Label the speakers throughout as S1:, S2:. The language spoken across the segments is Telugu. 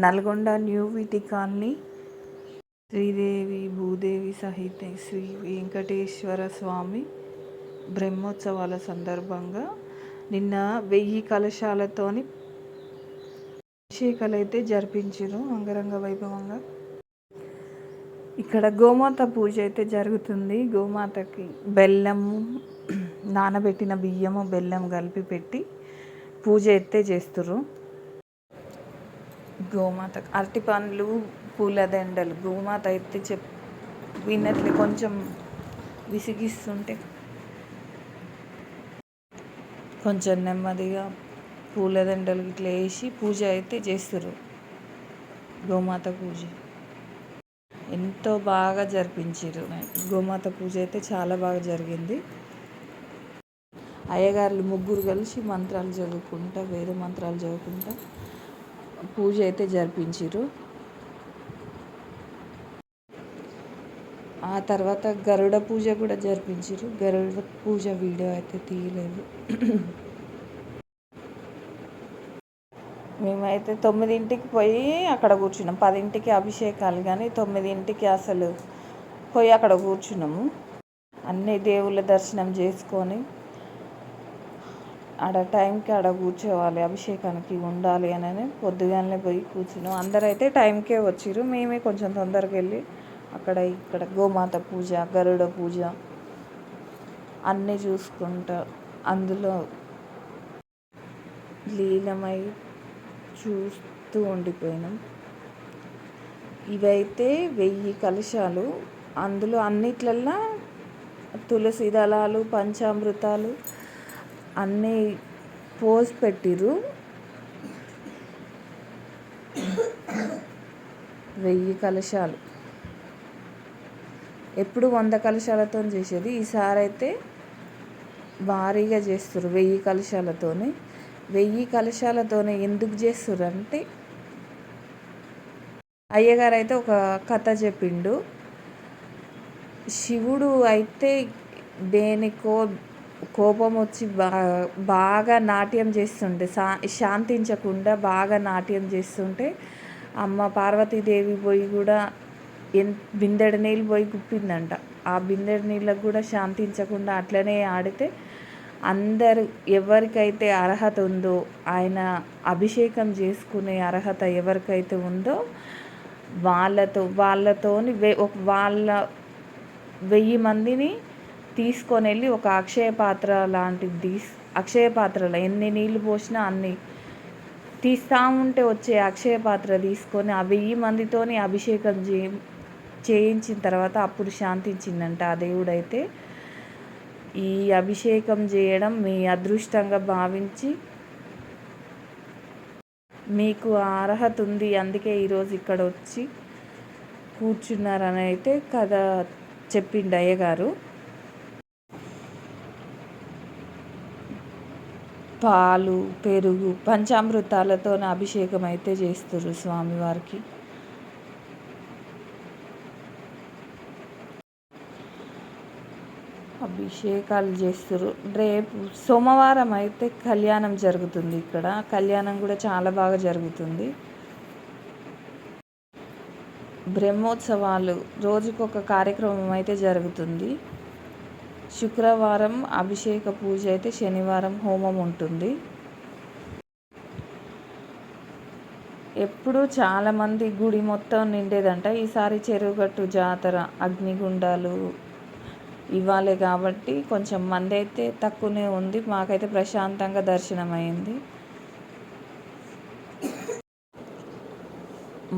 S1: Nalgonda new V T colony. Sridevi Bhudevi సహిత శ్రీ వెంకటేశ్వర స్వామి బ్రహ్మోత్సవాల సందర్భంగా నిన్న వెయ్యి కలశాలతోని అభిషేకాలు అయితే జరిపించారు అంగరంగ వైభవంగా. ఇక్కడ గోమాత పూజ అయితే జరుగుతుంది. గోమాతకి బెల్లము నానబెట్టిన బియ్యము బెల్లం కలిపి పెట్టి పూజ అయితే చేస్తుర్రు. గోమాత అరటి పండ్లు పూలదండలు గోమాత అయితే చెప్ విన్నట్లే కొంచెం విసిగిస్తుంటే. కొంచెం నెమ్మదిగా పూలదండలు ఇట్లా వేసి పూజ అయితే చేస్తారు గోమాత పూజ. ఎంతో బాగా జరిపించారు గోమాత పూజ అయితే చాలా బాగా జరిగింది. అయ్యగారులు ముగ్గురు కలిసి మంత్రాలు చదువుకుంటా వేద మంత్రాలు చదువుకుంటా పూజ అయితే జరిపించారు ఆ తర్వాత గరుడ పూజ కూడా జరిపించారు గరుడ పూజ వీడియో అయితే తీయలేదు. మేమైతే తొమ్మిదింటికి పోయి అక్కడ కూర్చున్నాం. పదింటికి అభిషేకాలు కానీ తొమ్మిదింటికి అసలు పోయి అక్కడ కూర్చున్నాము. అన్ని దేవుళ్ళ దర్శనం చేసుకొని ఆడ టైంకి ఆడ కూర్చోవాలి అభిషేకానికి ఉండాలి అని పొద్దుగానే పోయి కూర్చున్నాం. అందరైతే టైంకే వచ్చిర్రు. మేమే కొంచెం తొందరగా వెళ్ళి అక్కడ ఇక్కడ గోమాత పూజ గరుడ పూజ అన్నీ చూసుకుంటా. అందులో లీలమై చూస్తూ ఉండిపోయినాం. ఇవైతే వెయ్యి కలశాలు. అందులో అన్నిట్లల్లో తులసి దళాలు పంచామృతాలు అన్నీ పోసి పెట్టిర్రు. వెయ్యి కలశాలు. ఎప్పుడు వంద కలశాలతో చేసేది. ఈసారి అయితే భారీగా చేస్తారు వెయ్యి కలశాలతోనే. వెయ్యి కలశాలతోనే ఎందుకు చేస్తారు అంటే అయ్యగారు అయితే ఒక కథ చెప్పిండు. శివుడు అయితే దేనికో కోపం వచ్చి బా బాగా నాట్యం చేస్తుంటే శా శాంతించకుండా బాగా నాట్యం చేస్తుంటే అమ్మ పార్వతీదేవి పోయి కూడా ఎన్ బిందెడు నీళ్ళు పోయి గుప్పిందంట. ఆ బిందెడు నీళ్ళకు కూడా శాంతించకుండా అట్లనే ఆడితే అందరు ఎవరికైతే అర్హత ఉందో ఆయన అభిషేకం చేసుకునే అర్హత ఎవరికైతే ఉందో వాళ్ళతో వాళ్ళతోని వే వాళ్ళ వెయ్యి మందిని తీసుకొని వెళ్ళి ఒక అక్షయ పాత్ర లాంటిది తీసి అక్షయ పాత్రలో ఎన్ని నీళ్ళు పోసినా అన్ని తీస్తూ ఉంటే వచ్చే అక్షయ పాత్ర తీసుకొని ఆ వెయ్యి మందితోని అభిషేకం చే చేయించిన తర్వాత అప్పుడు శాంతించిందంట ఆ దేవుడైతే. ఈ అభిషేకం చేయడం మీ అదృష్టంగా భావించి మీకు అర్హత ఉంది. అందుకే ఈరోజు ఇక్కడ వచ్చి కూర్చున్నారని అయితే కథ చెప్పిండు అయ్యగారు. పాలు పెరుగు పంచామృతాలతో అభిషేకం అయితే చేస్తారు స్వామివారికి. అభిషేకాలు చేస్తారు రేపు సోమవారం అయితే కళ్యాణం జరుగుతుంది ఇక్కడ. కళ్యాణం కూడా చాలా బాగా జరుగుతుంది. బ్రహ్మోత్సవాలు రోజుకొక కార్యక్రమం అయితే జరుగుతుంది. శుక్రవారం అభిషేక పూజ అయితే శనివారం హోమం ఉంటుంది. ఎప్పుడు చాలామంది గుడి మొత్తం నిండేదంట. ఈసారి చెరువుగట్టు జాతర అగ్నిగుండాలు ఇవ్వాలి కాబట్టి కొంచెం మంది అయితే తక్కువనే ఉంది. మాకైతే ప్రశాంతంగా దర్శనం అయింది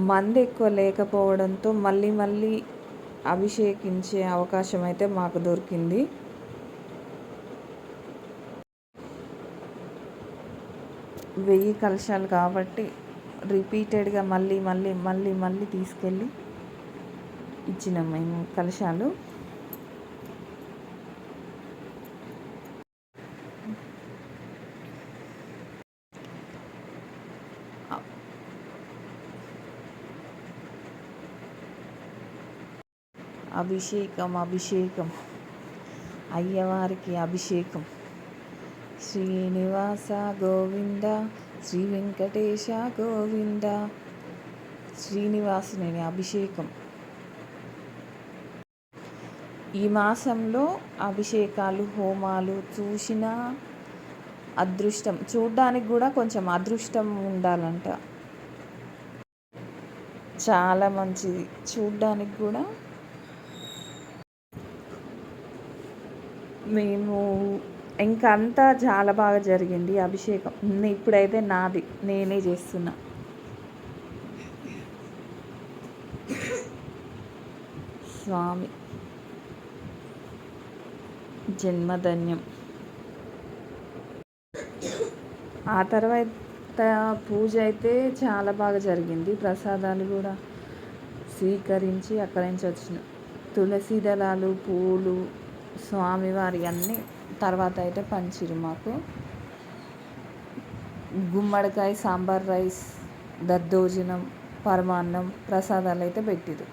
S1: మంది ఎక్కువ లేకపోవడంతో మళ్ళీ మళ్ళీ అభిషేకించే అవకాశం అయితే మాకు దొరికింది. వెయ్యి కలశాలు కాబట్టి రిపీటెడ్గా మళ్ళీ మళ్ళీ మళ్ళీ మళ్ళీ తీసుకెళ్ళి ఇచ్చినాం మేము కలశాలు. అభిషేకం అభిషేకం. అయ్యవారికి అభిషేకం. శ్రీనివాస గోవింద శ్రీ వెంకటేశ గోవింద. శ్రీనివాసుని అభిషేకం. ఈ మాసంలో అభిషేకాలు హోమాలు చూసిన అదృష్టం చూడ్డానికి కూడా కొంచెం అదృష్టం ఉండాలంట. చాలా మంచిది చూడ్డానికి కూడా. మేము ఇంకా అంతా చాలా బాగా జరిగింది అభిషేకం. ఇప్పుడైతే నాది. నేనే చేస్తున్నా. స్వామి. జన్మధన్యం. ఆ తర్వాత పూజ అయితే చాలా బాగా జరిగింది. ప్రసాదాలు కూడా స్వీకరించి అక్కడి నుంచి వచ్చిన. తులసి దళాలు పూలు స్వామివారి అన్నీ తర్వాత అయితే పంచిరు మాకు. గుమ్మడికాయ సాంబార్ రైస్ దద్దోజనం పరమాన్నం ప్రసాదాలు అయితే పెట్టిరు